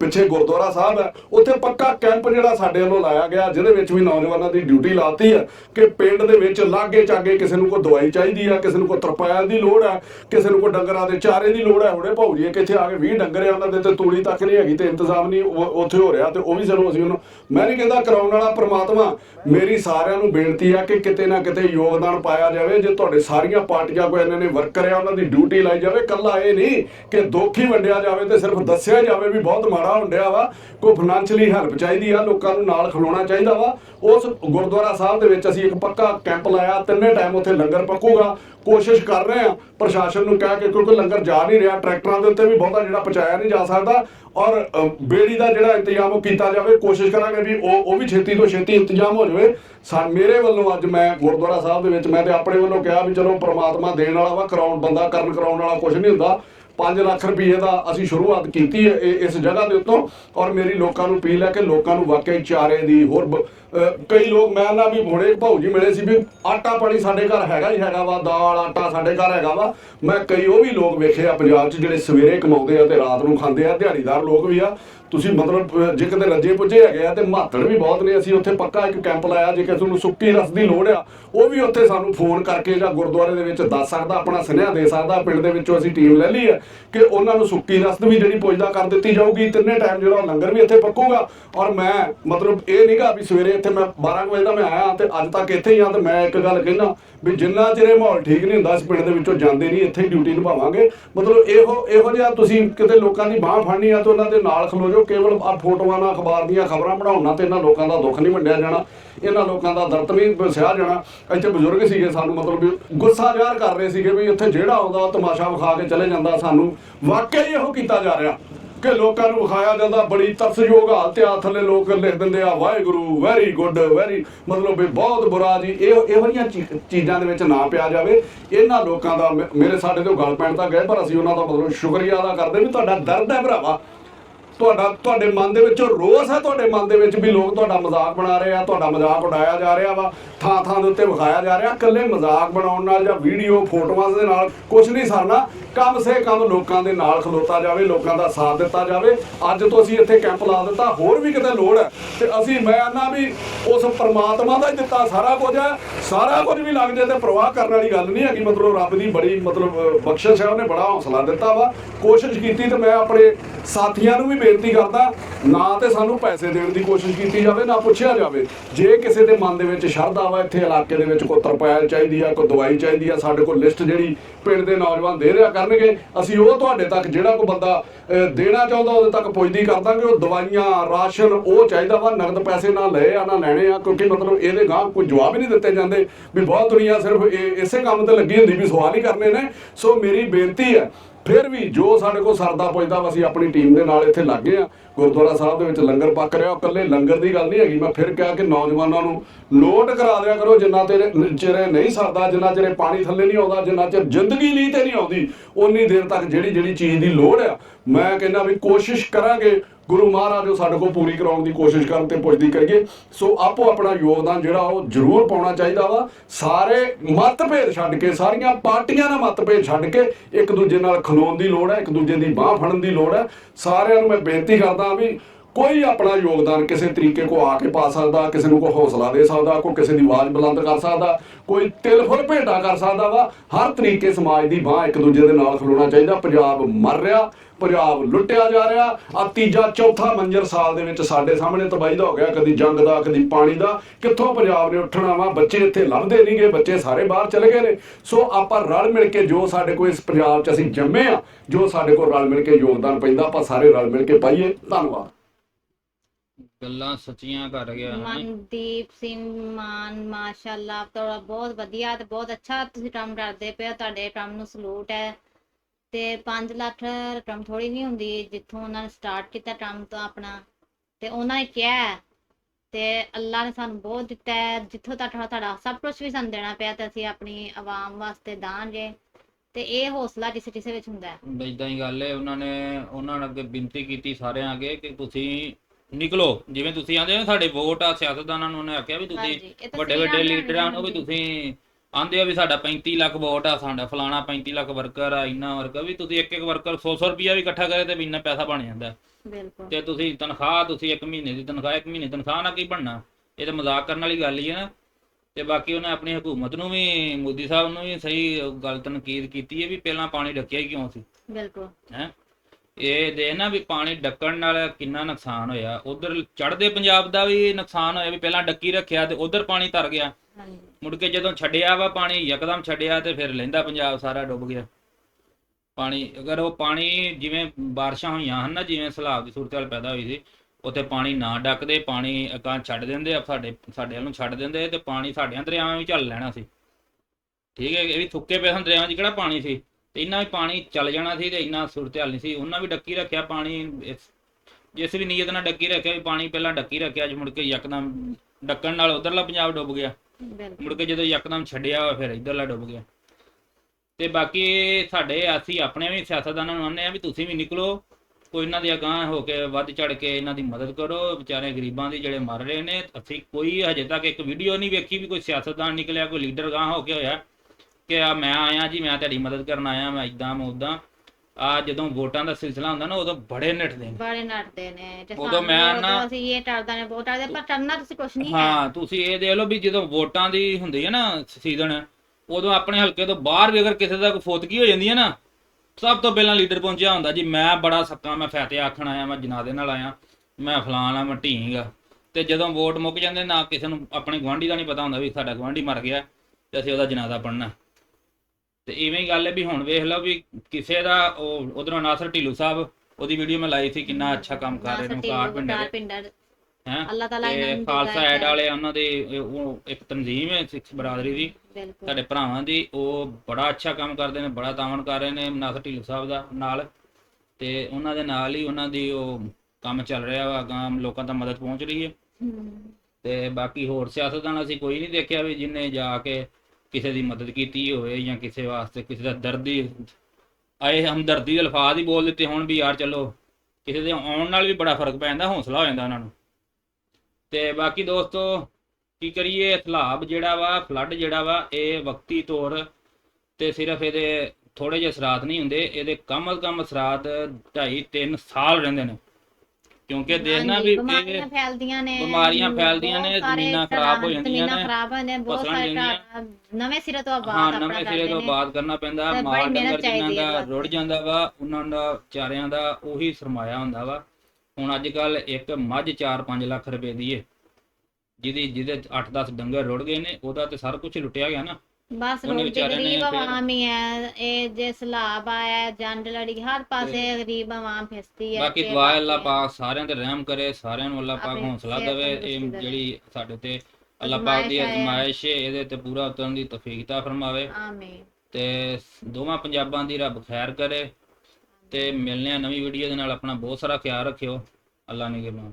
ਪਿੱਛੇ ਗੁਰਦੁਆਰਾ ਸਾਹਿਬ ਹੈ, ਉੱਥੇ ਪੱਕਾ ਕੈਂਪ ਜਿਹੜਾ ਸਾਡੇ ਵੱਲੋਂ ਲਾਇਆ ਗਿਆ, ਜਿਹਦੇ ਵਿੱਚ ਵੀ ਨੌਜਵਾਨਾਂ ਦੀ ਡਿਊਟੀ ਲਾਤੀ ਹੈ ਕਿ ਪਿੰਡ ਦੇ ਵਿੱਚ ਲਾਗੇ ਚਾਗੇ ਕਿਸੇ ਨੂੰ ਕੋਈ ਦਵਾਈ ਚਾਹੀਦੀ ਹੈ, ਕਿਸੇ ਨੂੰ ਕੋਈ ਤਰਪਾਲ ਦੀ ਲੋੜ ਹੈ, ਕਿਸੇ ਨੂੰ ਕੋਈ ਡੰਗਰਾਂ ਦੇ ਚਾਰੇ ਦੀ ਲੋੜ ਹੈ। ਹੁਣੇ ਭਾਊ ਕਿ ਇੱਥੇ ਆ ਕੇ 20 ਡੰਗਰ ਆ ਉਹਨਾਂ ਦੇ ਤੇ ਤੂੜੀ ਤੱਕ ਨਹੀਂ ਹੈਗੀ ਤੇ ਇੰਤਜ਼ਾਮ ਨਹੀਂ ਉੱਥੇ ਹੋ ਰਿਹਾ ਤੇ ਉਹ ਵੀ ਸਾਨੂੰ ਅਸੀਂ ਉਹਨੂੰ ਮੈਂ ਨਹੀਂ ਕਹਿੰਦਾ ਕਰਾਉਣ ਵਾਲਾ ਪ੍ਰਮਾਤਮਾ, ਮੇਰੀ ਸਾਰਿਆਂ ਨੂੰ ਬੇਨਤੀ ਹੈ ਕਿ ਕਿਤੇ ਨਾ ਕਿਤੇ ਯੋਗਦਾਨ ਪਾਇਆ ਜਾਵੇ, ਜੇ ਤੁਹਾਡੇ ਸਾਰੀਆਂ ਪਾਰਟੀਆਂ ਕੋਈ ਇਹਨਾਂ ਨੇ ਵਰਕਰ ਆ ਉਹਨਾਂ ਦੀ ਡਿਊਟੀ ਲਾਈ ਜਾਵੇ, ਕੱਲਾ ਇਹ ਨਹੀਂ ਕਿ ਦੁੱਖ ਹੀ ਵੰਡਿਆ ਜਾਵੇ ਤੇ ਸਿਰਫ ਦੱਸਿਆ ਜਾਵੇ ਵੀ ਬਹੁਤ ਮਾੜਾ ਮਾੜਾ ਹੁੰਦਿਆ ਵਾ, ਕੋਈ ਫਾਈਨੈਂਸ਼ੀਅਲੀ ਹੈਲਪ ਚਾਹੀਦੀ ਆ, ਲੋਕਾਂ ਨੂੰ ਨਾਲ ਖਲੋਣਾ ਚਾਹੀਦਾ ਵਾ। ਉਸ ਗੁਰਦੁਆਰਾ ਸਾਹਿਬ ਦੇ ਵਿੱਚ ਅਸੀਂ ਇੱਕ ਪੱਕਾ ਕੈਂਪ ਲਾਇਆ, ਤਿੰਨੇ ਟਾਈਮ ਉੱਥੇ ਲੰਗਰ ਪੱਕੂਗਾ। ਕੋਸ਼ਿਸ਼ ਕਰ ਰਹੇ ਆ ਪ੍ਰਸ਼ਾਸਨ ਨੂੰ ਕਹਿ ਕੇ, ਕਿਉਂਕਿ ਲੰਗਰ ਜਾ ਨਹੀਂ ਰਿਹਾ, ਟਰੈਕਟਰਾਂ ਦੇ ਉੱਤੇ ਵੀ ਬਹੁਤਾ ਜਿਹੜਾ ਪਹੁੰਚਾਇਆ ਨਹੀਂ ਜਾ ਸਕਦਾ। ਔਰ ਬੇੜੀ ਦਾ ਜਿਹੜਾ ਇੰਤਜ਼ਾਮ ਉਹ ਕੀਤਾ ਜਾਵੇ, ਕੋਸ਼ਿਸ਼ ਕਰਾਂਗੇ ਵੀ ਉਹ ਉਹ ਵੀ ਛੇਤੀ ਤੋਂ ਛੇਤੀ ਇੰਤਜ਼ਾਮ ਹੋ ਜਾਵੇ। ਸਾ, ਮੇਰੇ ਵੱਲੋਂ ਅੱਜ ਮੈਂ ਗੁਰਦੁਆਰਾ ਸਾਹਿਬ ਦੇ ਵਿੱਚ, ਮੈਂ ਤੇ ਆਪਣੇ ਵੱਲੋਂ ਕਿਹਾ ਵੀ ਚਲੋ ਪ੍ਰਮਾਤਮਾ ਦੇਣ ਵਾਲਾ ਵਾ, ਕਰਾਉਣ, ਬੰਦਾ ਕਰਨ ਕਰਾਉਣ ਵਾਲਾ ਕੁਝ ਨਹੀਂ ਹੁੰਦਾ। 5 ਲੱਖ ਰੁਪਏ ਦਾ ਅਸੀਂ ਸ਼ੁਰੂਆਤ ਕੀਤੀ ਹੈ ਇਹ- ਇਸ ਜਗ੍ਹਾ ਦੇ ਉੱਤੋਂ ਔਰ ਮੇਰੀ ਲੋਕਾਂ ਨੂੰ ਅਪੀਲ ਹੈ ਕਿ ਲੋਕਾਂ ਨੂੰ ਵਾਕਈ ਚਾਰੇ ਦੀ ਹੋਰ ਕਈ ਲੋਕ, ਮੈਂ ਨਾ ਵੀ ਹੁਣੇ ਭਾਊ ਜੀ ਮਿਲੇ ਸੀ ਵੀ ਆਟਾ ਪਾਣੀ ਸਾਡੇ ਘਰ ਹੈਗਾ ਹੀ ਹੈਗਾ ਵਾ, ਦਾਲ, ਆਟਾ ਸਾਡੇ ਘਰ ਹੈਗਾ ਵਾ। ਮੈਂ ਕਈ ਉਹ ਵੀ ਲੋਕ ਵੇਖੇ ਆ ਪੰਜਾਬ 'ਚ ਜਿਹੜੇ ਸਵੇਰੇ ਕਮਾਉਂਦੇ ਆ ਤੇ ਰਾਤ ਨੂੰ ਖਾਂਦੇ ਆ, ਦਿਹਾੜੀਦਾਰ ਲੋਕ ਵੀ ਆ। ਤੁਸੀਂ ਮਤਲਬ ਜੇ ਕਿਤੇ ਰੱਜੇ ਪੁੱਜੇ ਹੈਗੇ ਆ ਤੇ ਮਾਤੜ ਵੀ ਬਹੁਤ ਨੇ, ਅਸੀਂ ਉੱਥੇ ਪੱਕਾ ਇੱਕ ਕੈਂਪ ਲਾਇਆ, ਜੇ ਕਿਸੇ ਨੂੰ ਸੁੱਕੀ ਰਸ ਦੀ ਲੋੜ ਆ, ਉਹ ਵੀ ਉੱਥੇ ਸਾਨੂੰ ਫੋਨ ਕਰਕੇ ਜਾਂ ਗੁਰਦੁਆਰੇ ਦੇ ਵਿੱਚ ਦੱਸ ਸਕਦਾ, ਆਪਣਾ ਸੁਨੇਹਾ ਦੇ ਸਕਦਾ, ਪਿੰਡ ਦੇ ਵਿੱਚੋਂ ਅਸੀਂ ਟੀਮ ਲੈ ਲਈ ਹੈ ਕਿ ਉਹਨਾਂ ਨੂੰ ਸੁੱਕੀ ਰਸ ਵੀ ਜਿਹੜੀ ਪੁੱਜਦਾ ਕਰ ਦਿੱਤੀ ਜਾਊਗੀ, ਤਿੰਨੇ ਟਾਈਮ ਜਿਹੜਾ ਉਹ ਲੰਗਰ ਵੀ ਇੱਥੇ ਪੱਕੂਗਾ। ਔਰ ਮੈਂ ਮਤਲਬ ਇਹ ਨਹੀਂਗਾ ਵੀ ਸਵੇਰੇ ਇੱਥੇ ਮੈਂ 12 ਵਜੇ ਦਾ ਮੈਂ ਆਇਆ ਤੇ ਅੱਜ ਤੱਕ ਇੱਥੇ ਹੀ ਆ ਤੇ ਮੈਂ ਇੱਕ ਗੱਲ ਕਹਿਣਾ ਵੀ ਜਿੰਨਾ ਚਿਰ ਇਹ ਮਾਹੌਲ ਠੀਕ ਨਹੀਂ ਹੁੰਦਾ, ਇਸ ਪਿੰਡ ਦੇ ਵਿੱਚੋਂ ਜਾਂਦੇ ਨਹੀਂ, ਇੱਥੇ ਡਿਊਟੀ ਨਿਭਾਵਾਂਗੇ। ਮਤਲਬ ਇਹੋ ਇਹੋ ਜਿਹਾ ਤੁਸੀਂ ਕਿਤੇ ਲੋਕਾਂ ਦੀ ਬਾਹ ਫੜਨੀ ਆ ਤਾਂ ਉਹਨਾਂ ਦੇ ਨਾਲ ਖਲੋ ਜਾਓ, ਕੇਵਲ ਆ ਫੋਟੋਆਂ ਨਾਲ, ਅਖਬਾਰ ਦੀਆਂ ਖਬਰਾਂ ਬਣਾਉਣਾ ਤੇ ਇਹਨਾਂ ਲੋਕਾਂ ਦਾ ਦੁੱਖ ਨਹੀਂ ਵੰਡਿਆ ਜਾਣਾ, ਇਹਨਾਂ ਲੋਕਾਂ ਦਾ ਦਰਦ ਨਹੀਂ ਸਿਆ ਜਾਣਾ। ਇੱਥੇ ਬਜ਼ੁਰਗ ਸੀਗੇ ਸਾਨੂੰ ਮਤਲਬ ਗੁੱਸਾ ਜ਼ਾਹਰ ਕਰ ਰਹੇ ਸੀਗੇ ਵੀ ਇੱਥੇ ਜਿਹੜਾ ਆਉਂਦਾ, ਉਹ ਤਮਾਸ਼ਾ ਵਿਖਾ ਕੇ ਚਲੇ ਜਾਂਦਾ ਸਾਨੂੰ। ਵਾਕਿਆ ਹੀ ਇਹੋ ਕੀਤਾ ਜਾ ਰਿਹਾ। ਕਿ ਲੋਕਾਂ ਨੂੰ ਵਿਖਾਇਆ ਜਾਂਦਾ। ਬੜੀ ਤਰਸਯੋਗ ਹਾਲਤ ਆ ਥੱਲੇ ਲੋਕ ਲਿਖ ਦਿੰਦੇ ਆ, ਵਾਹਿਗੁਰੂ ਵੈਰੀ ਗੁੱਡ ਵੈਰੀ ਮਤਲਬ ਵੀ ਬਹੁਤ ਬੁਰਾ ਜੀ। ਇਹ ਇਹੋ ਜਿਹੀਆਂ ਚੀ- ਚੀਜ਼ਾਂ ਦੇ ਵਿੱਚ ਨਾ ਪਿਆ ਜਾਵੇ। ਇਹਨਾਂ ਲੋਕਾਂ ਦਾ ਮੇਰੇ ਸਾਡੇ ਤੋਂ ਗੱਲ ਪੈਣ ਤਾਂ ਗਏ, ਪਰ ਅਸੀਂ ਉਹਨਾਂ ਦਾ ਮਤਲਬ ਸ਼ੁਕਰੀਆ ਅਦਾ ਕਰਦੇ ਵੀ ਤੁਹਾਡਾ ਦਰਦ ਹੈ ਭਰਾਵਾ। ਤੁਹਾਡਾ, ਤੁਹਾਡੇ ਮਨ ਦੇ ਵਿੱਚ ਰੋਸ ਹੈ, ਤੁਹਾਡੇ ਮਨ ਦੇ ਵਿੱਚ ਵੀ ਲੋਕ ਤੁਹਾਡਾ ਮਜ਼ਾਕ ਬਣਾ ਰਹੇ ਆ, ਤੁਹਾਡਾ ਮਜ਼ਾਕ ਉਡਾਇਆ ਜਾ ਰਿਹਾ ਵਾ। ਥਾਂ ਥਾਂ ਦੇ ਉੱਤੇ ਵਿਖਾਇਆ ਜਾ ਰਿਹਾ। ਇਕੱਲੇ ਮਜ਼ਾਕ ਬਣਾਉਣ ਨਾਲ ਜਾਂ ਵੀਡੀਓ ਫੋਟੋਆਂ ਦੇ ਨਾਲ ਕੁਝ ਨਹੀਂ ਸਰਨਾ। ਕਮ ਸੇ ਕਮ ਲੋਕਾਂ ਦੇ ਨਾਲ ਖਲੋਤਾ ਜਾਵੇ, ਲੋਕਾਂ ਦਾ ਸਾਥ ਦਿੱਤਾ ਜਾਵੇ। ਅੱਜ ਤੋਂ ਅਸੀਂ ਇੱਥੇ ਕੈਂਪ ਲਾ ਦਿੱਤਾ, ਹੋਰ ਵੀ ਕਿਤੇ ਲੋੜ ਹੈ। ਤੇ ਅਸੀਂ, ਮੈਂ ਆਨਾ ਵੀ ਉਸ ਪ੍ਰਮਾਤਮਾ ਦਾ ਹੀ ਦਿੱਤਾ ਸਾਰਾ ਕੁਝ ਹੈ। ਸਾਰਾ ਕੁਝ ਵੀ ਲੱਗ ਜੇ ਤੇ ਪ੍ਰਵਾਹ ਕਰਨ ਵਾਲੀ ਗੱਲ ਨਹੀਂ ਹੈਗੀ। ਮਤਲਬ ਰੱਬ ਦੀ ਬੜੀ, ਮਤਲਬ, ਬਖਸ਼ਿਸ਼ ਹੈ, ਉਹਨੇ ਬੜਾ ਹੌਸਲਾ ਦਿੱਤਾ ਵਾ। ਕੋਸ਼ਿਸ਼ ਕੀਤੀ ਤੇ ਮੈਂ ਆਪਣੇ ਸਾਥੀਆਂ ਨੂੰ ਵੀ ਬੇਨਤੀ ਕਰਦਾ ਨਾ ਤੇ ਸਾਨੂੰ ਪੈਸੇ ਦੇਣ ਦੀ ਕੋਸ਼ਿਸ਼ ਕੀਤੀ ਜਾਵੇ, ਨਾ ਪੁੱਛਿਆ ਜਾਵੇ। ਜੇ ਕਿਸੇ ਦੇ ਮਨ ਦੇ ਵਿੱਚ ਸ਼ਰਧਾ ਵਾ, ਇੱਥੇ ਇਲਾਕੇ ਦੇ ਵਿੱਚ ਕੋਈ ਤਰਪਾਇਲ ਚਾਹੀਦੀ ਆ, ਕੋਈ ਦਵਾਈ ਚਾਹੀਦੀ ਆ, ਸਾਡੇ ਕੋਲ ਲਿਸਟ ਜਿਹੜੀ ਪਿੰਡ ਦੇ ਨੌਜਵਾਨ ਦੇ ਰਿਹਾ ਕਰਨਗੇ, ਅਸੀਂ ਉਹ ਤੁਹਾਡੇ ਤੱਕ ਜਿਹੜਾ ਕੋਈ ਬੰਦਾ ਦੇਣਾ ਚਾਹੁੰਦਾ, ਉਹਦੇ ਤੱਕ ਪੁੱਜਦੀ ਕਰ ਦਾਂਗੇ। ਉਹ ਦਵਾਈਆਂ, ਰਾਸ਼ਨ, ਉਹ ਚਾਹੀਦਾ ਵਾ ਨਗਦ ਪੈਸੇ ਨਾ ਲਏ ਆ, ਨਾ ਲੈਣੇ ਆ, ਕਿਉਂਕਿ ਮਤਲਬ ਇਹਦੇ ਗਾਂ ਕੋਈ ਜਵਾਬ ਹੀ ਨਹੀਂ ਦਿੱਤੇ ਜਾਂਦੇ। ਵੀ ਬਹੁਤ ਦੁਨੀਆ ਸਿਰਫ ਇਹ- ਇਸੇ ਕੰਮ ਤੇ ਲੱਗੀ ਹੁੰਦੀ, ਵੀ ਸਵਾਲ ਹੀ ਕਰਨੇ ਨੇ। ਸੋ ਮੇਰੀ ਬੇਨਤੀ ਹੈ ਫਿਰ ਵੀ ਜੋ ਸਾਡੇ ਕੋਲ ਸਰਦਾ ਪੁੱਜਦਾ ਵਾ, ਅਸੀਂ ਆਪਣੀ ਟੀਮ ਦੇ ਨਾਲ ਇੱਥੇ ਲੱਗੇ ਆ। ਗੁਰਦੁਆਰਾ ਸਾਹਿਬ ਦੇ ਵਿੱਚ ਲੰਗਰ ਪੱਕ ਰਿਹਾ। ਉਹ ਇਕੱਲੇ ਲੰਗਰ ਦੀ ਗੱਲ ਨਹੀਂ ਹੈਗੀ। ਮੈਂ ਫਿਰ ਕਿਹਾ ਕਿ ਨੌਜਵਾਨਾਂ ਨੂੰ ਨੋਟ ਕਰਾ ਦਿਆ ਕਰੋ, ਜਿੰਨਾ ਤੇਰੇ ਚਿਹਰੇ ਨਹੀਂ ਸਰਦਾ, ਜਿੰਨਾ ਚਿਰੇ ਪਾਣੀ ਥੱਲੇ ਨਹੀਂ ਆਉਂਦਾ, ਜਿੰਨਾ ਚਿਰ ਜ਼ਿੰਦਗੀ ਲਈ ਤੇ ਨਹੀਂ ਆਉਂਦੀ ਉਨੀ ਦੇਰ ਤੱਕ ਜਿਹੜੀ ਜਿਹੜੀ ਚੀਜ਼ ਦੀ ਲੋੜ ਆ ਮੈਂ ਕਹਿੰਦਾ ਵੀ ਕੋਸ਼ਿਸ਼ ਕਰਾਂਗੇ ਗੁਰੂ ਮਹਾਰਾਜ ਉਹ ਸਾਡੇ ਕੋਲ ਪੂਰੀ ਕਰਾਉਣ ਦੀ ਕੋਸ਼ਿਸ਼ ਕਰਨ ਤੇ ਪੁੱਛਦੀ ਕਰੀਏ। ਸੋ ਆਪੋ ਆਪਣਾ ਯੋਗਦਾਨ ਜਿਹੜਾ ਉਹ ਜ਼ਰੂਰ ਪਾਉਣਾ ਚਾਹੀਦਾ ਵਾ। ਸਾਰੇ ਮਤਭੇਦ ਛੱਡ ਕੇ, ਸਾਰੀਆਂ ਪਾਰਟੀਆਂ ਦਾ ਮਤਭੇਦ ਛੱਡ ਕੇ ਇੱਕ ਦੂਜੇ ਨਾਲ ਖਲੋਣ ਦੀ ਲੋੜ ਹੈ, ਇੱਕ ਦੂਜੇ ਦੀ ਬਾਹ ਫੜਨ ਦੀ ਲੋੜ ਹੈ। ਸਾਰਿਆਂ ਨੂੰ ਮੈਂ ਬੇਨਤੀ ਕਰਦਾ ਵੀ ਕੋਈ ਆਪਣਾ ਯੋਗਦਾਨ ਕਿਸੇ ਤਰੀਕੇ ਕੋ ਆ ਕੇ ਪਾ ਸਕਦਾ, ਕਿਸੇ ਨੂੰ ਕੋਈ ਹੌਸਲਾ ਦੇ ਸਕਦਾ, ਕੋਈ ਕਿਸੇ ਦੀ ਆਵਾਜ਼ ਬੁਲੰਦ ਕਰ ਸਕਦਾ, ਕੋਈ ਤਿਲ ਫੁਰ ਭੇਟਾ ਕਰ ਸਕਦਾ ਵਾ, ਹਰ ਤਰੀਕੇ ਸਮਾਜ ਦੀ ਬਾਹ ਇੱਕ ਦੂਜੇ ਦੇ ਨਾਲ ਖਲੋਣਾ ਚਾਹੀਦਾ। ਪੰਜਾਬ ਮਰ ਰਿਹਾ, ਪੰਜਾਬ ਲੁੱਟਿਆ ਜਾ ਰਿਹਾ। ਆ ਤੀਜਾ, ਚੌਥਾ ਮੰਜ਼ਰ ਸਾਲ ਦੇ ਵਿੱਚ ਸਾਡੇ ਸਾਹਮਣੇ ਤਬਾਹੀ ਦਾ ਹੋ ਗਿਆ, ਕਦੀ ਜੰਗ ਦਾ, ਕਦੀ ਪਾਣੀ ਦਾ। ਕਿੱਥੋਂ ਪੰਜਾਬ ਨੇ ਉੱਠਣਾ ਵਾ? ਬੱਚੇ ਇੱਥੇ ਲੱਭਦੇ ਨਹੀਂਗੇ ਬੱਚੇ ਸਾਰੇ ਬਾਹਰ ਚਲੇ ਗਏ ਨੇ। ਸੋ ਆਪਾਂ ਰਲ ਮਿਲ ਕੇ ਜੋ ਸਾਡੇ ਕੋਲ ਇਸ ਪੰਜਾਬ 'ਚ ਅਸੀਂ ਜੰਮੇ ਆ, ਜੋ ਸਾਡੇ ਕੋਲ ਰਲ ਮਿਲ ਕੇ ਯੋਗਦਾਨ ਪੈਂਦਾ, ਆਪਾਂ ਸਾਰੇ ਰਲ ਮਿਲ ਕੇ ਪਾਈਏ। ਧੰਨਵਾਦ। ਗੱਲਾਂ ਸੱਚੀਆਂ ਕਰ ਗਿਆ ਹੈ ਮਨਦੀਪ ਸਿੰਘ ਮਾਨ ਮਾਸ਼ਾਅੱਲਾ ਤੁਹਾਡਾ ਬਹੁਤ ਵਧੀਆ ਤੇ ਬਹੁਤ ਅੱਛਾ ਤੁਸੀਂ ਕੰਮ ਕਰਦੇ ਪਏ ਹੋ ਤੁਹਾਡੇ ਕੰਮ ਨੂੰ ਸਲੂਟ ਹੈ। ਤੇ 5 ਲੱਖ ਰਕਮ ਥੋੜੀ ਨਹੀਂ ਹੁੰਦੀ ਜਿੱਥੋਂ ਉਹਨਾਂ ਨੇ ਸਟਾਰਟ ਕੀਤਾ ਕੰਮ ਤੋਂ ਆਪਣਾ। ਤੇ ਉਹਨਾਂ ਨੇ ਕਿਹਾ ਤੇ ਅੱਲਾ ਨੇ ਸਾਨੂੰ ਬਹੁਤ ਦਿੱਤਾ ਹੈ ਜਿੱਥੋਂ ਤੱਕ ਤੁਹਾਡਾ ਸਭ ਕੁਝ ਵੀ ਸਾਨੂੰ ਦੇਣਾ ਪਿਆ ਤੇ ਅਸੀਂ ਆਪਣੀ ਆਵਾਮ ਵਾਸਤੇ ਦਾਂਗੇ। ਤੇ ਇਹ ਹੌਸਲਾ ਕਿਸੇ ਕਿਸੇ ਵਿੱਚ ਹੁੰਦਾ ਹੈ। ਇਦਾਂ ਹੀ ਗੱਲ ਹੈ ਉਹਨਾਂ ਨੇ ਉਹਨਾਂ ਨੇ ਅੱਗੇ ਬੇਨਤੀ ਕੀਤੀ ਸਾਰਿਆਂ ਅੱਗੇ ਕਿ ਤੁਸੀਂ ਨਿਕਲੋ ਜਿਵੇਂ ਤੁਸੀਂ ਆਂਦੇ ਹੋ ਸਾਡੇ ਵੋਟ ਆ ਸਿਆਸਤਦਾਨਾਂ ਨੂੰ ਉਹਨੇ ਆਖਿਆ ਵੀ ਤੁਸੀਂ ਹਾਂਜੀ, ਇਹ ਤਾਂ ਵੱਡੇ ਵੱਡੇ ਲੀਡਰਾਂ ਨੂੰ ਵੀ ਹਾਂਜੀ। ਤੁਸੀਂ ਆਂਦੇ ਹੋ ਵੀ ਸਾਡਾ 35 ਲੱਖ ਵੋਟ ਆ ਸਾਡਾ ਫਲਾਣਾ 35 ਲੱਖ ਵਰਕਰ ਆ ਇੰਨਾ ਵਰਕਰ ਵੀ ਤੁਸੀਂ ਇੱਕ ਇੱਕ ਵਰਕਰ 100 100 ਰੁਪਿਆ ਵੀ ਇਕੱਠਾ ਕਰੇ ਤੇ ਵੀ ਇੰਨਾ ਪੈਸਾ ਬਣ ਜਾਂਦਾ। ਬਿਲਕੁਲ। ਤੇ ਤੁਸੀਂ ਤਨਖਾਹ ਤੁਸੀਂ ਇੱਕ ਮਹੀਨੇ ਦੀ ਤਨਖਾਹ ਇੱਕ ਮਹੀਨੇ ਤਨਖਾਹ ਨਾਲ ਕੀ ਬਣਨਾ? ਇਹ ਤਾਂ ਮਜ਼ਾਕ ਕਰਨ ਵਾਲੀ ਗੱਲ ਹੀ ਹੈ ਨਾ। ਤੇ ਬਾਕੀ ਉਹਨੇ ਆਪਣੀ ਹਕੂਮਤ ਨੂੰ ਵੀ ਮੋਦੀ ਸਾਹਿਬ ਨੂੰ ਵੀ ਸਹੀ ਗੱਲ ਤਨਕੀਦ ਕੀਤੀ ਹੈ ਵੀ ਪਹਿਲਾਂ ਪਾਣੀ ਹੀ ਕਿਉਂ ਸੀ? ਬਿਲਕੁਲ। ਹੈ? ਇਹ ਦੇ ਨਾ ਵੀ ਪਾਣੀ ਡੱਕਣ ਨਾਲ ਕਿੰਨਾ ਨੁਕਸਾਨ ਹੋਇਆ। ਉਧਰ ਚੜ੍ਹਦੇ ਪੰਜਾਬ ਦਾ ਵੀ ਨੁਕਸਾਨ ਹੋਇਆ ਵੀ ਪਹਿਲਾਂ ਡੱਕੀ ਰੱਖਿਆ ਤੇ ਉਧਰ ਪਾਣੀ ਤਰ ਗਿਆ। ਹਾਂਜੀ। ਮੁੜ ਕੇ ਜਦੋਂ ਛੱਡਿਆ ਵਾ ਪਾਣੀ ਯਕਦਮ ਛੱਡਿਆ ਤੇ ਫਿਰ ਲਹਿੰਦਾ ਪੰਜਾਬ ਸਾਰਾ ਡੁੱਬ ਗਿਆ। ਪਾਣੀ ਅਗਰ ਉਹ ਪਾਣੀ ਜਿਵੇਂ ਬਾਰਿਸ਼ਾਂ ਹੋਈਆਂ ਹਨ ਨਾ ਜਿਵੇਂ ਸਲਾਬ ਦੀ ਸੂਰਤ ਪੈਦਾ ਹੋਈ ਸੀ ਉੱਥੇ ਪਾਣੀ ਨਾ ਡੱਕਦੇ ਪਾਣੀ ਅਕਾਂ ਛੱਡ ਦਿੰਦੇ ਆ ਸਾਡੇ ਸਾਡੇ ਵੱਲ ਨੂੰ ਛੱਡ ਦਿੰਦੇ ਤੇ ਪਾਣੀ ਸਾਡਿਆਂ ਦਰਿਆਵਾਂ ਵੀ ਚੱਲ ਲੈਣਾ ਸੀ। ਠੀਕ ਹੈ ਇਹ ਵੀ ਥੁੱਕੇ ਪਏ ਦਰਿਆਵਾਂ 'ਚ ਕਿਹੜਾ ਪਾਣੀ ਸੀ? ਤੇ ਇੰਨਾ ਵੀ ਪਾਣੀ ਚੱਲ ਜਾਣਾ ਸੀ ਤੇ ਇੰਨਾ ਸੂਰਤ ਹਾਲ ਨਹੀਂ ਸੀ। ਉਹਨਾਂ ਵੀ ਡੱਕੀ ਰੱਖਿਆ ਪਾਣੀ ਜਿਸ ਵੀ ਨੀਅਤ ਨਾਲ ਡੱਕੀ ਰੱਖਿਆ ਵੀ ਪਾਣੀ ਪਹਿਲਾਂ ਡੱਕੀ ਰੱਖਿਆ ਅੱਜ ਮੁੜ ਕੇ ਯਕਦਮ ਡੱਕਣ ਨਾਲ ਉਧਰਲਾ ਪੰਜਾਬ ਡੁੱਬ ਗਿਆ। ਮੁੜ ਕੇ ਜਦੋਂ ਯਕਦਮ ਛੱਡਿਆ ਫਿਰ ਇਧਰਲਾ ਡੁੱਬ ਗਿਆ। ਤੇ ਬਾਕੀ ਸਾਡੇ ਅਸੀਂ ਆਪਣੇ ਵੀ ਸਿਆਸਤਦਾਨਾਂ ਨੂੰ ਆਨੇ ਆ ਵੀ ਤੁਸੀਂ ਵੀ ਨਿਕਲੋ ਕੋਈ ਇਹਨਾਂ ਦੀ ਅਗਾਂਹ ਹੋ ਕੇ ਵੱਧ ਚੜ ਕੇ ਇਹਨਾਂ ਦੀ ਮਦਦ ਕਰੋ ਵਿਚਾਰੇ ਗਰੀਬਾਂ ਦੀ ਜਿਹੜੇ ਮਰ ਰਹੇ ਨੇ ਅਸੀਂ ਕੋਈ ਹਜੇ ਤੱਕ ਇੱਕ ਵੀਡੀਓ ਨਹੀਂ ਵੇਖੀ ਵੀ ਕੋਈ ਸਿਆਸਤਦਾਨ ਨਿਕਲਿਆ ਕੋਈ ਲੀਡਰ ਗਾਂਹ ਹੋ ਕੇ ਹੋਇਆ। ਕਿ ਆ ਮੈਂ ਆਇਆ ਜੀ ਮੈਂ ਤੁਹਾਡੀ ਮਦਦ ਕਰਨ ਆਇਆ ਮੈਂ ਇਦਾਂ ਮੈਂ ਉਦਾਂ ਆ ਜਦੋਂ ਵੋਟਾਂ ਦਾ ਸਿਲਸਿਲਾ ਹੁੰਦਾ ਨਾ ਉਦੋਂ ਬੜੇ ਨਿਠਦੇ ਨੇ। ਬੜੇ ਨੱਟਦੇ ਨੇ ਤੇ ਉਦੋਂ ਮੈਂ ਨਾ- ਅਸੀਂ ਇਹ ਟਰਦਾ ਨੇ ਬਹੁਤ ਟਰਦੇ ਪਰ ਟਰਨਾ ਤੁਸੀਂ ਕੁਛ ਨਹੀਂ ਹੈ। ਤੁਸੀਂ ਇਹ ਦੇਖ ਲਓ ਵੀ ਜਦੋਂ ਵੋਟਾਂ ਦੀ ਹੁੰਦੀ ਹੈ ਨਾ ਸੀਜ਼ਨ ਉਦੋਂ ਆਪਣੇ ਹਲਕੇ ਤੋਂ ਬਾਹਰ ਵੀ ਅਗਰ ਕਿਸੇ ਦਾ ਕੋਈ ਫੋਤਗੀ ਹੋ ਜਾਂਦੀ ਹੈ ਨਾ ਸਭ ਤੋਂ ਪਹਿਲਾਂ ਲੀਡਰ ਪਹੁੰਚਿਆ ਹੁੰਦਾ ਜੀ ਮੈਂ ਬੜਾ ਸੱਕਾ ਮੈਂ ਫਤਿਹ ਆਖਣ ਆਇਆ ਮੈਂ ਜਨਾਦੇ ਨਾਲ ਆਇਆ ਮੈਂ ਫਲਾਣਾ ਮੈਂ ਢੀਂਗਾ ਤੇ ਜਦੋਂ ਵੋਟ ਮੁੱਕ ਜਾਂਦੇ ਨਾ ਕਿਸੇ ਨੂੰ ਆਪਣੇ ਗਵਾਂਢੀ ਦਾ ਨਹੀਂ ਪਤਾ ਹੁੰਦਾ ਵੀ ਸਾਡਾ ਗਵਾਂਢੀ ਮਰ ਗਿਆ ਤੇ ਅਸੀਂ ਉਹਦਾ ਜਨਾਜ਼ਾ ਪੜ੍ਹਨਾ। ਤੇ ਇਵੇਂ ਹੀ ਗੱਲ ਹੈ ਵੀ ਹੁਣ ਵੇਖ ਲਓ ਵੀ ਕਿਸੇ ਦਾ ਉਹ ਉਧਰੋਂ ਨਾਸਰ ਢਿੱਲੂ ਸਾਹਿਬ ਉਹਦੀ ਵੀਡੀਓ ਮੈਂ ਲਾਈ ਸੀ ਕਿੰਨਾ ਅੱਛਾ ਕੰਮ ਕਰ ਰਹੇ ਨੇ ਕਾਰ ਪਿੰਡਰ ਹੈ? ਅੱਲਾਹ ਤਾਲਾ ਇਹਨਾਂ ਨੂੰ ਖਾਲਸਾ ਐਡ ਵਾਲੇ ਉਹਨਾਂ ਦੇ ਉਹ ਇੱਕ ਤਨਜ਼ੀਮ ਹੈ ਸਿੱਖ ਬਰਾਦਰੀ ਦੀ। ਸਾਡੇ ਭਰਾਵਾਂ ਦੀ ਉਹ ਬੜਾ ਅੱਛਾ ਕੰਮ ਕਰਦੇ ਨੇ ਬੜਾ ਤਾਵਨ ਕਰ ਰਹੇ ਨੇ ਨਾਸਰ ਢਿੱਲੋਂ ਸਾਹਿਬ ਦਾ ਨਾਲ। ਤੇ ਉਹਨਾਂ ਦੇ ਨਾਲ ਹੀ ਉਹਨਾਂ ਦੀ ਉਹ ਕੰਮ ਚੱਲ ਰਿਹਾ ਵਾ ਗਾਂ ਲੋਕਾਂ ਤੱਕ ਮਦਦ ਪਹੁੰਚ ਰਹੀ ਹੈ। ਤੇ ਬਾਕੀ ਹੋਰ ਸਿਆਸਤਦਾਨ ਅਸੀਂ ਕੋਈ ਨਹੀਂ ਦੇਖਿਆ ਵੀ ਜਿਨੇ ਜਾ ਕੇ ਕਿਸੇ ਦੀ ਮਦਦ ਕੀਤੀ ਹੋਵੇ ਜਾਂ ਕਿਸੇ ਵਾਸਤੇ ਕਿਸੇ ਦਾ ਦਰਦੀ ਆਏ ਹਮਦਰਦੀ ਦੇ ਅਲਫਾਜ਼ ਹੀ ਬੋਲ ਦਿੱਤੇ ਹੁਣ ਵੀ ਯਾਰ ਚਲੋ, ਕਿਸੇ ਦੇ ਆਉਣ ਨਾਲ ਵੀ ਬੜਾ ਫ਼ਰਕ ਪੈ ਜਾਂਦਾ, ਹੌਸਲਾ ਹੋ ਜਾਂਦਾ ਉਹਨਾਂ ਨੂੰ। ਤੇ ਬਾਕੀ ਦੋਸਤੋ, ਕੀ ਕਰੀਏ ਸਲਾਬ ਜਿਹੜਾ ਵਾ ਫਲੱਡ ਜਿਹੜਾ ਵਾ, ਇਹ ਵਕਤੀ ਤੌਰ ਤੇ ਸਿਰਫ ਇਹਦੇ ਥੋੜੇ ਜਿਹੇ ਅਸਰਾਤ ਨਹੀਂ ਹੁੰਦੇ, ਇਹਦੇ ਕਮ ਅਜ਼ ਕਮ ਅਸਰਾਤ 2.5 3 ਸਾਲ ਰਹਿੰਦੇ ਨੇ। ਕਿਉਂਕਿ ਦੇਖਣਾ ਵੀ ਇਹ ਬਿਮਾਰੀਆਂ ਫੈਲਦੀਆਂ ਨੇ ਬਿਮਾਰੀਆਂ ਫੈਲਦੀਆਂ ਨੇ, ਬਹੁਤ ਸਾਰੇ ਜ਼ਮੀਨਾਂ ਤਰ੍ਹਾਂ ਖਰਾਬ ਹੋ ਦੀਆਂ ਜਾਂਦੀਆਂ ਜ਼ਮੀਨਾਂ ਨੇ, ਖਰਾਬ ਹੋ ਜਾਂਦੀਆਂ ਬਹੁਤ ਫਸਲਾਂ ਸਾਰੇ। ਘਰ ਨਵੇਂ ਸਿਰੇ ਤੋਂ ਆਬਾਦ ਹਾਂ ਆਪਣਾ ਨਵੇਂ ਸਿਰੇ ਕਰਦੇ ਤੋਂ ਨੇ। ਬਾਤ ਕਰਨਾ ਪੈਂਦਾ ਤੇ ਮਾਲ ਬੜੀ ਮਿਹਨਤ ਡੰਗਰ ਜਿਨ੍ਹਾਂ ਚਾਹੀਦੀ ਹੈ ਦਾ। ਰੁੜ ਜਾਂਦਾ ਵਾ ਉਹਨਾਂ ਦਾ ਵਿਚਾਰਿਆਂ ਦਾ ਉਹੀ ਸਰਮਾਇਆ ਹੁੰਦਾ ਵਾ ਹੁਣ ਅੱਜ ਕੱਲ ਇੱਕ ਮੱਝ 4-5 ਲੱਖ ਰੁਪਏ ਦੀ ਏ ਜਿਹਦੀ ਜਿਹਦੇ 8-10 ਡੰਗਰ ਰੁੜ ਗਏ ਨੇ ਉਹਦਾ ਤੇ ਸਾਰਾ ਕੁਝ ਲੁੱਟਿਆ ਗਿਆ ਨਾ ਬਸ ਉਹਨੇ ਰੋਟੀ ਵਿਚਾਰਿਆਂ ਨੇ ਗਰੀਬ ਫਿਰ- ਆਵਾਮ ਹੀ ਹੈ ਇਹ ਜੇ ਸਲਾਬ ਆਇਆ ਜੰਡ ਲੜੀ ਹਰ ਪਾਸੇ ਗਰੀਬ ਆਵਾਮ ਫਿਸਦੀ ਹੈ ਬਾਕੀ ਤੇ ਦੁਆ ਬਾਕੀ ਪਾਕ ਸਾਰਿਆਂ ਤੇ ਰਹਿਮ ਕਰੇ ਸਾਰਿਆਂ ਨੂੰ ਅੱਲਾਹ ਪਾਕ ਆਪਣੀ ਹੌਸਲਾ ਸਿਹਤ ਦੇਵੇ ਤੰਦਰੁਸਤੀ ਇਹ ਦੇਵੇ। ਜਿਹੜੀ ਸਾਡੇ ਤੇ ਅੱਲਾਹ ਪਾਕ ਦੀ ਅਜ਼ਮਾਇਸ਼ ਹੈ। ਅਜ਼ਮਾਇਸ਼ ਹੈ ਇਹਦੇ ਤੇ ਪੂਰਾ ਉਤਰਨ ਦੀ ਤੌਫੀਕ ਤਾ ਫਰਮਾਵੇ ਆਮੀਨ ਤੇ ਦੋਵਾਂ ਪੰਜਾਬਾਂ ਦੀ ਰੱਬ ਖੈਰ ਕਰੇ ਤੇ ਮਿਲਨੇ ਆ ਨਵੀਂ ਵੀਡੀਓ ਦੇ ਨਾਲ ਆਪਣਾ ਬਹੁਤ ਸਾਰਾ ਖਿਆਲ ਰੱਖਿਓ ਅੱਲਾ ਨੇ ਕਿਰਪਾ